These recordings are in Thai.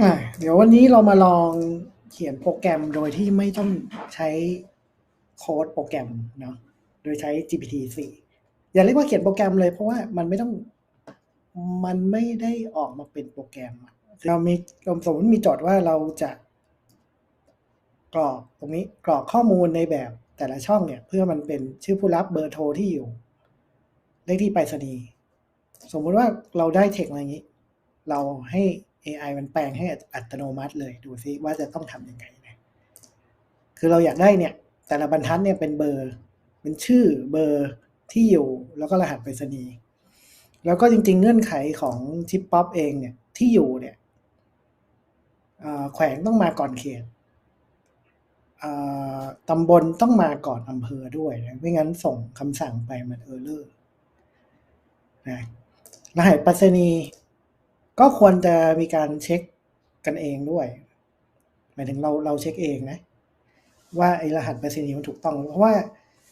อ่าเดี๋ยววันนี้เรามาลองเขียนโปรแกรมโดยที่ไม่ต้องใช้โค้ดโปรแกรมเนาะโดยใช้ GPT-4 อย่าเรียกว่าเขียนโปรแกรมเลยเพราะว่ามันไม่ต้องมันไม่ได้ออกมาเป็นโปรแกรม เรามีสมมติมีโจทย์ว่าเราจะกรอกตรงนี้กรอกข้อมูลในแบบแต่ละช่องเนี่ย เพื่อมันเป็นชื่อผู้รับเบอร์โทรที่อยู่ เลขที่ไปรษณีย์สมมุติว่าเราได้เทคมาอย่างนี้ เราให้ AI มันแปลงให้อัตโนมัติเลยดูซิว่าจะต้องทำยังไงนะคือเราอยากได้เนี่ยแต่ละบรรทัดเนี่ยเป็นเบอร์เป็นชื่อเบอร์ที่อยู่แล้วก็รหัสไปรษณีย์แล้วก็จริง ๆ เงื่อนไขของชิปป๊อปเองเนี่ยที่อยู่เนี่ยแขวงต้องมาก่อนเขตตำบลต้องมาก่อนอำเภอด้วยนะไม่งั้นส่งคำสั่งไปมันเออร์เลอร์นะรหัสไปรษณีย์ ก็ควรจะมีการเช็คกันเองด้วย หมายถึงเราเราเช็คเองนะ ว่าไอรหัสไปรษณีย์มันถูกต้อง เพราะว่า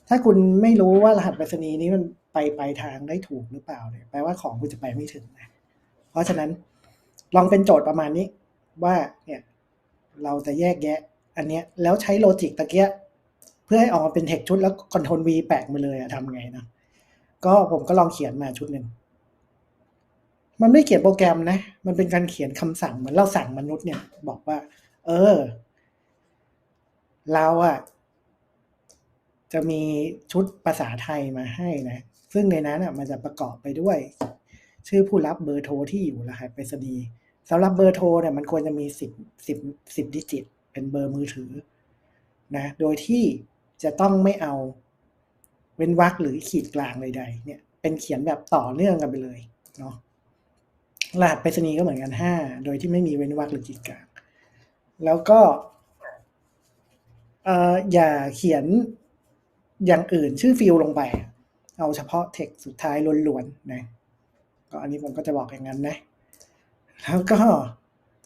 ถ้าคุณไม่รู้ว่ารหัสไปรษณีย์นี้มันไปไปทางได้ถูกหรือเปล่าเนี่ยแปลว่าของคุณจะไปไม่ถึงนะเพราะฉะนั้นลองเป็นโจทย์ประมาณนี้ ว่าเนี่ยเราจะแยกแยะ อันเนี้ยแล้วใช้โลจิกตะเกียเพื่อให้ออกมาเป็นเทคชุดแล้วคอนโทรล V แปะมาเลยอะทำไงนะก็ผมก็ลองเขียนมาชุดหนึ่ง มันไม่เขียนโปรแกรมนะ มันเป็นการเขียนคำสั่งเหมือนเราสั่งมนุษย์เนี่ย บอกว่า เออ เราอะจะมีชุดภาษาไทยมาให้นะ ซึ่งในนั้นอะมันจะประกอบไปด้วย ชื่อผู้รับเบอร์โทรที่อยู่รหัสไปรษณีย์สำหรับเบอร์โทรเนี่ยมันควรจะมีสิบสิบสิบดิจิต เป็นเบอร์มือถือ นะ โดยที่จะต้องไม่เอาเว้นวรรคหรือขีดกลางใดๆเนี่ย เป็นเขียนแบบต่อเนื่องกันไปเลยเนาะ รหัสไปรษณีย์ก็เหมือนกันห้าโดยที่ไม่มีเว้นวรรคหรือขีดกลางแล้วก็อย่าเขียนอย่างอื่นชื่อฟิลลงไป เอาเฉพาะเทคสุดท้ายล้วนๆนะก็อันนี้ผมก็จะบอกอย่างนั้นนะ แล้วก็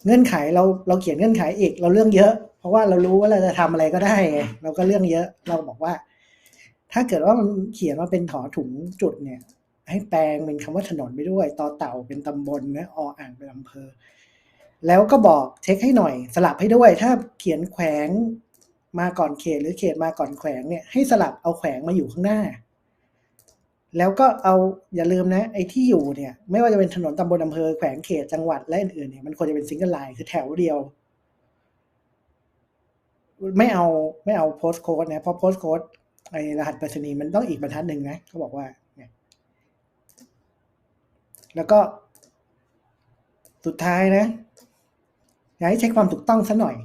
เงื่อนไขเราเราเขียนเงื่อนไขอีกเราเรื่องเยอะ เพราะว่าเรารู้ว่าเราจะทำอะไรก็ได้ไงเราก็เรื่องเยอะเราบอกว่า ถ้าเกิดว่ามันเขียนมาเป็นถอถุงจุดเนี่ย ให้แปลงเป็นคำว่าถนนไปด้วยต่อเต่าเป็นตำบลนะออ่างเป็นอำเภอ แล้วก็บอกเช็คให้หน่อย สลับให้ด้วย ถ้าเขียนแขวงมาก่อนเขตหรือเขตมาก่อนแขวงเนี่ยให้สลับเอาแขวงมาอยู่ข้างหน้า แล้วก็เอาอย่าลืมนะ ไอ้ที่อยู่เนี่ย ไม่ว่าจะเป็นถนนตำบลอำเภอแขวงเขตจังหวัดและอื่นๆเนี่ยมันควรจะเป็นซิงเกิลไลน์คือแถวเดียว ไม่เอาไม่เอาโพสต์โค้ดนะเพราะโพสต์โค้ดไอ้รหัสไปรษณีย์มันต้องอีกบรรทัดหนึ่งนะเขาบอกว่า แล้วก็สุดท้ายนะอยากให้เช็คความถูกต้องซะหน่อย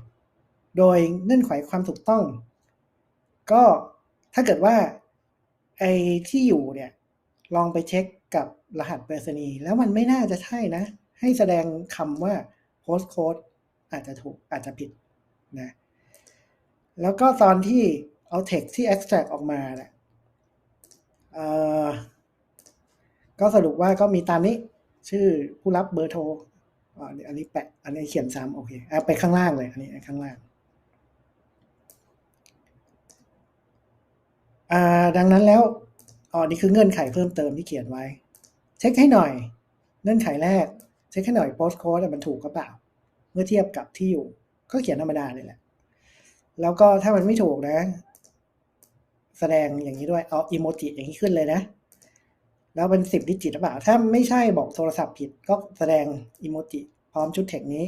โดยเงื่อนไขความถูกต้อง ก็ถ้าเกิดว่าไอ้ที่อยู่เนี่ยลองไปเช็คกับรหัสไปรษณีย์แล้วมันไม่น่าจะใช่นะ ให้แสดงคำว่า post code อาจจะถูกอาจจะผิดนะแล้วก็ตอนที่เอา text ที่ extract ออกมาเนี่ย ก็สรุปว่าก็มีตามนี้ชื่อผู้รับเบอร์โทรอันนี้แปะอันนี้เขียนซ้ำโอเคเอาไปข้างล่างเลย อันนี้ข้างล่างดังนั้นแล้วอ๋อนี่คือเงื่อนไขเพิ่มเติมที่เขียนไว้ เช็คให้หน่อย เงื่อนไขแรก เช็คให้หน่อยโพสโค้ดมันถูกก็เปล่า เมื่อเทียบกับที่อยู่ ก็เขียนธรรมดาเลยแหละ แล้วก็ถ้ามันไม่ถูกนะ แสดงอย่างนี้ด้วยเอาอีโมจิอย่างนี้ขึ้นเลยนะ แล้วเป็นสิบดิจิตหรือเปล่า ถ้าไม่ใช่บอกโทรศัพท์ผิดก็แสดงอีโมจิพร้อมชุดเทคนี้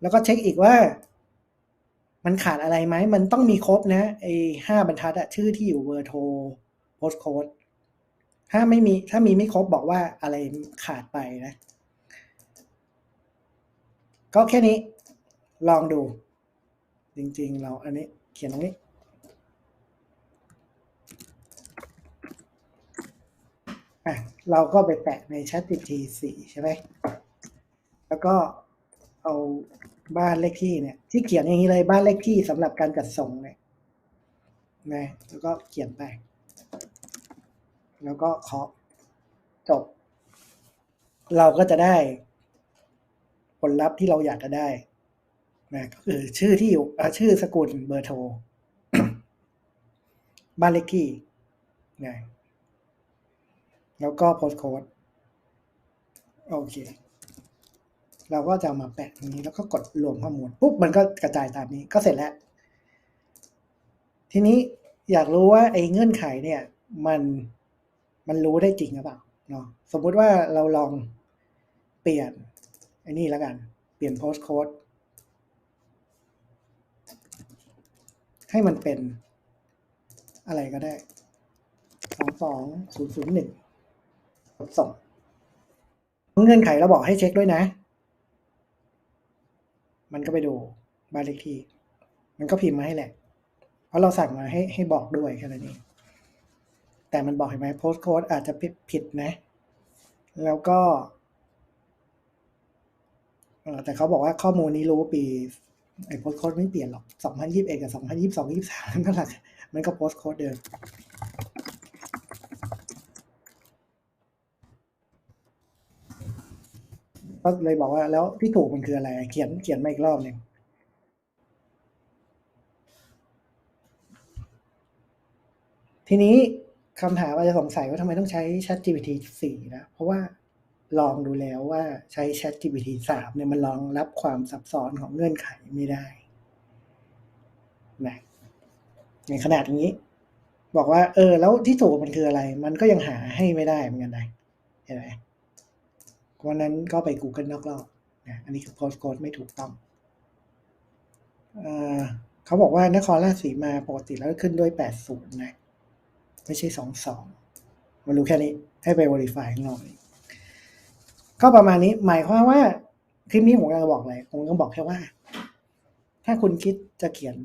แล้วก็เช็คอีกว่า มันขาดอะไรไหม มันต้องมีครบนะไอ้ห้าบรรทัดอะชื่อที่อยู่เบอร์โทรโพสโค้ดถ้าไม่มีถ้ามีไม่ครบบอกว่าอะไรขาดไปนะ ก็แค่นี้ ลองดู จริงๆ เราอันนี้เขียนตรงนี้ อะเราก็ไปแปะใน ChatGPT 4ใช่ไหมแล้วก็เอาบ้านเลขที่เนี่ย ที่เขียนอย่างนี้เลยบ้านเลขที่สำหรับการจัดส่งเนี่ยนะแล้วก็เขียนไป แล้วก็เคาะจบ เราก็จะได้ผลลัพธ์ที่เราอยากจะได้นะก็คือชื่อที่อยู่ชื่อสกุลเบอร์โทร บ้านเลขที่นะ แล้วก็โพสโค้ดโอเค เราก็จะมาแปะตรงนี้แล้วก็กดรวมข้อมูลปุ๊บมันก็กระจายตามนี้ก็เสร็จแล้ว ทีนี้อยากรู้ว่าไอ้เงื่อนไขเนี่ย มันมันรู้ได้จริงหรือเปล่าเนาะสมมุติว่าเราลองเปลี่ยนไอ้นี่แล้วกัน เปลี่ยน post code ให้มันเป็นอะไรก็ได้สองสองศูนย์ศูนย์หนึ่ง ส่งเงื่อนไขเราบอกให้เช็คด้วยนะ มันก็ไปดูบ้านเลขที่ มันก็พิมพ์มาให้แหละ เพราะเราสั่งมาให้ให้บอกด้วยแค่นั้นเองแต่มันบอกเห็นไหมโพสต์โค้ดอาจจะผิดนะ แล้วก็แต่เขาบอกว่าข้อมูลนี้รู้ปีไอ้โพสต์โค้ดไม่เปลี่ยนหรอก 2021 กับ 2022 23นั่นแหละมันก็โพสต์โค้ดเดิม ก็เลยบอกว่าแล้วที่ถูกมันคืออะไร เขียนเขียนมาอีกรอบหนึ่งทีนี้คำถามอาจจะสงสัยว่าทำไมต้องใช้ ChatGPT 4 นะ เพราะว่าลองดูแล้วว่าใช้ ChatGPT 3 เนี่ยมันรองรับความซับซ้อนของเงื่อนไขไม่ได้นะในขนาดนี้ บอกว่า เออ แล้วที่ถูกมันคืออะไร มันก็ยังหาให้ไม่ได้เหมือนกันนะเห็นไหม วันนั้นก็ไป Google นอกรอบนะอันนี้คือ postcode ไม่ถูกต้องเอเขาบอกว่านครราชสีมาปกติแล้วขึ้นด้วย 80 นะ ไม่ใช่ 22 มารู้แค่นี้ให้ไป verify ข้างนอกก็ประมาณนี้หมายความว่าคลิปนี้ผมกำลังบอกอะไรผมก็บอกแค่ว่า ถ้าคุณคิดจะเขียน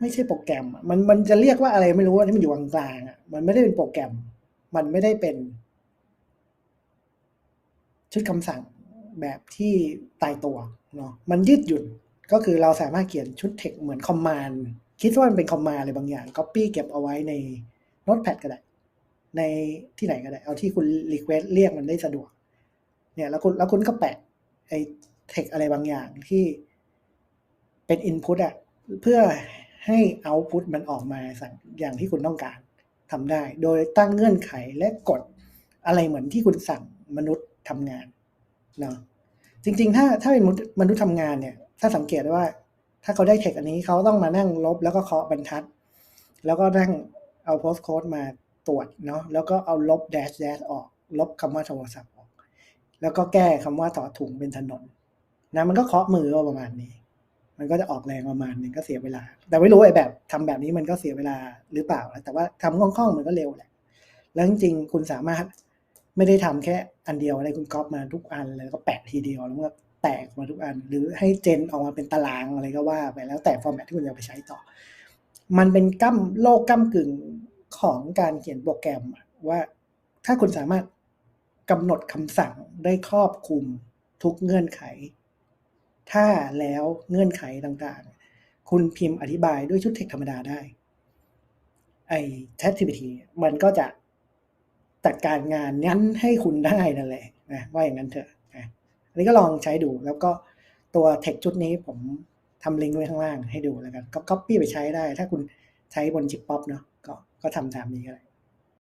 ไม่ใช่โปรแกรมมันมันจะเรียกว่าอะไรไม่รู้ว่าที่มันอยู่กลางๆอะมันไม่ได้เป็นโปรแกรม มันไม่ได้เป็น ชุดคำสั่งแบบที่ตายตัวเนาะมันยืดหยุ่นก็คือเราสามารถเขียนชุดเทคเหมือนคอมมานด์คิดว่ามันเป็นคอมมานด์อะไรบางอย่าง Copy เก็บเอาไว้ในโน้ตแพดก็ได้ ในที่ไหนก็ได้ เอาที่คุณรีเควสเรียกมันได้สะดวก เนี่ยแล้วคุณแล้วคุณก็แปะไอ้เทคอะไรบางอย่างที่เป็นอินพุตอะเพื่อให้เอาพุตมันออกมาสั่งอย่างที่คุณต้องการทำได้ โดยตั้งเงื่อนไขและกฎอะไรเหมือนที่คุณสั่งมนุษย์ ทำงานเนาะจริง ๆ ถ้าถ้าเป็นมนุษย์ทำงานเนี่ย ถ้าสังเกตได้ว่า ถ้าเขาได้เทคอันนี้เขาต้องมานั่งลบแล้วก็เคาะบรรทัด แล้วก็นั่งเอาโพสต์โค้ดมาตรวจเนาะแล้วก็เอาลบแดชแดชออก ลบคำว่าโทรศัพท์ออก แล้วก็แก้คำว่าต่อถุงเป็นถนนนะมันก็เคาะมือประมาณนี้ มันก็จะออกแรงประมาณนึงก็เสียเวลา แต่ไม่รู้ไอ้แบบทำแบบนี้มันก็เสียเวลาหรือเปล่า แต่ว่าทำคล่องๆมันก็เร็วแหละ แล้วจริงๆคุณสามารถ ไม่ได้ทำแค่อันเดียวอะไรคุณก๊อปมาทุกอันแล้วก็แปะทีเดียวแล้วก็แตกมาทุกอัน หรือให้เจนออกมาเป็นตารางอะไรก็ว่าไปแล้วแต่ฟอร์แมตที่คุณจะไปใช้ต่อ มันเป็นกั้มโลกกั้มกึ่งของการเขียนโปรแกรมว่า ถ้าคุณสามารถกำหนดคำสั่งได้ครอบคลุมทุกเงื่อนไข ถ้าแล้วเงื่อนไขต่างๆ คุณพิมพ์อธิบายด้วยชุดเทคธรรมดาได้ ไอ้ ChatGPT มันก็จะ จัดการงานนั้นให้คุณได้นั่นแหละนะว่าอย่างนั้นเถอะนะอันนี้ก็ลองใช้ดูแล้วก็ตัวเทคชุดนี้ผมทำลิงก์ไว้ข้างล่างให้ดูแล้วกันก็ copy ไปใช้ได้ ถ้าคุณใช้บนชิปป๊อปเนาะก็ก็ทำตามนี้ก็ได้